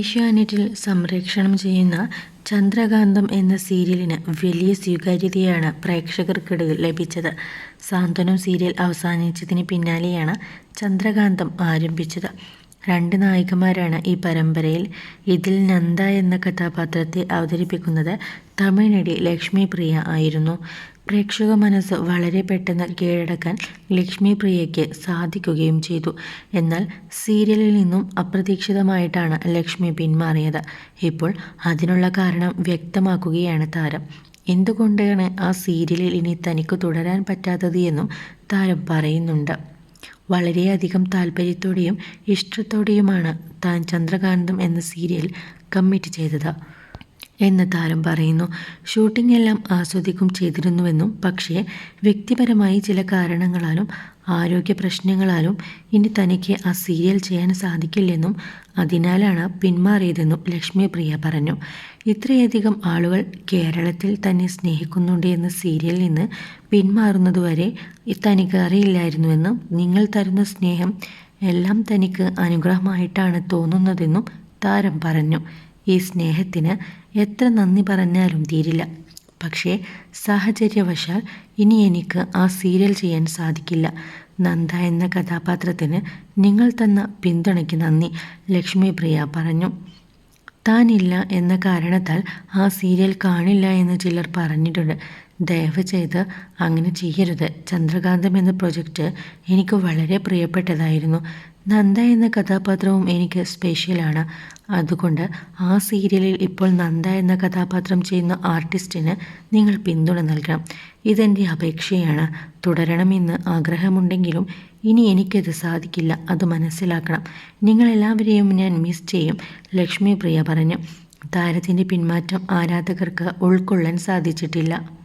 ഏഷ്യാനെറ്റിൽ സംപ്രേക്ഷണം ചെയ്യുന്ന ചന്ദ്രകാന്തം എന്ന സീരിയലിന് വലിയ സ്വീകാര്യതയാണ് പ്രേക്ഷകർക്കിടയിൽ ലഭിച്ചത്. സാന്ത്വനം സീരിയൽ അവസാനിച്ചതിന് പിന്നാലെയാണ് ചന്ദ്രകാന്തം ആരംഭിച്ചത്. രണ്ട് നായികമാരാണ് ഈ പരമ്പരയിൽ. ഇതിൽ നന്ദ എന്ന കഥാപാത്രത്തെ അവതരിപ്പിക്കുന്നത് തമിഴ് നടി ലക്ഷ്മിപ്രിയ ആയിരുന്നു. പ്രേക്ഷക മനസ്സ് വളരെ പെട്ടെന്ന് കീഴടക്കാൻ ലക്ഷ്മി പ്രിയയ്ക്ക് സാധിക്കുകയും ചെയ്തു. എന്നാൽ സീരിയലിൽ നിന്നും അപ്രതീക്ഷിതമായിട്ടാണ് ലക്ഷ്മി പിന്മാറിയത്. ഇപ്പോൾ അതിനുള്ള കാരണം വ്യക്തമാക്കുകയാണ് താരം. എന്തുകൊണ്ടാണ് ആ സീരിയലിൽ ഇനി തനിക്ക് തുടരാൻ പറ്റാത്തത് എന്നും താരം പറയുന്നുണ്ട്. വളരെയധികം താല്പര്യത്തോടെയും ഇഷ്ടത്തോടെയുമാണ് താൻ ചന്ദ്രകാന്തം എന്ന സീരിയൽ കമ്മിറ്റ് ചെയ്തത്. എന്ന് താരം പറയുന്നു. ഷൂട്ടിംഗ് എല്ലാം ആസ്വദിക്കും ചെയ്തിരുന്നുവെന്നും പക്ഷേ വ്യക്തിപരമായി ചില കാരണങ്ങളാലും ആരോഗ്യ പ്രശ്നങ്ങളാലും ഇനി തനിക്ക് ആ സീരിയൽ ചെയ്യാൻ സാധിക്കില്ലെന്നും അതിനാലാണ് പിന്മാറിയതെന്നും ലക്ഷ്മി പ്രിയ പറഞ്ഞു. ഇത്രയധികം ആളുകൾ കേരളത്തിൽ തന്നെ സ്നേഹിക്കുന്നുണ്ട് എന്ന സീരിയലിൽ നിന്ന് പിന്മാറുന്നതുവരെ തനിക്ക് അറിയില്ലായിരുന്നുവെന്നും നിങ്ങൾ തരുന്ന സ്നേഹം എല്ലാം തനിക്ക് അനുഗ്രഹമായിട്ടാണ് തോന്നുന്നതെന്നും താരം പറഞ്ഞു. ഈ സ്നേഹത്തിന് എത്ര നന്ദി പറഞ്ഞാലും തീരില്ല. പക്ഷേ സാഹചര്യവശാൽ ഇനി എനിക്ക് ആ സീരിയൽ ചെയ്യാൻ സാധിക്കില്ല. നന്ദ എന്ന കഥാപാത്രത്തിന് നിങ്ങൾ തന്ന പിന്തുണയ്ക്ക് നന്ദി ലക്ഷ്മി പ്രിയ പറഞ്ഞു. താനില്ല എന്ന കാരണത്താൽ ആ സീരിയൽ കാണില്ല എന്ന് ചിലർ പറഞ്ഞിട്ടുണ്ട്. ദയവ് ചെയ്ത് അങ്ങനെ ചെയ്യരുത്. ചന്ദ്രകാന്തം എന്ന പ്രൊജക്റ്റ് എനിക്ക് വളരെ പ്രിയപ്പെട്ടതായിരുന്നു. നന്ദ എന്ന കഥാപാത്രവും എനിക്ക് സ്പെഷ്യലാണ്. അതുകൊണ്ട് ആ സീരിയലിൽ ഇപ്പോൾ നന്ദ എന്ന കഥാപാത്രം ചെയ്യുന്ന ആർട്ടിസ്റ്റിന് നിങ്ങൾ പിന്തുണ നൽകണം. ഇതെന്റെ അപേക്ഷയാണ്. തുടരണമെന്ന് ആഗ്രഹമുണ്ടെങ്കിലും ഇനി എനിക്കത് സാധിക്കില്ല. അത് മനസ്സിലാക്കണം. നിങ്ങളെല്ലാവരെയും ഞാൻ മിസ് ചെയ്യും ലക്ഷ്മി പ്രിയ പറഞ്ഞു. താരത്തിന്റെ പിന്മാറ്റം ആരാധകർക്ക് ഉൾക്കൊള്ളാൻ സാധിച്ചിട്ടില്ല.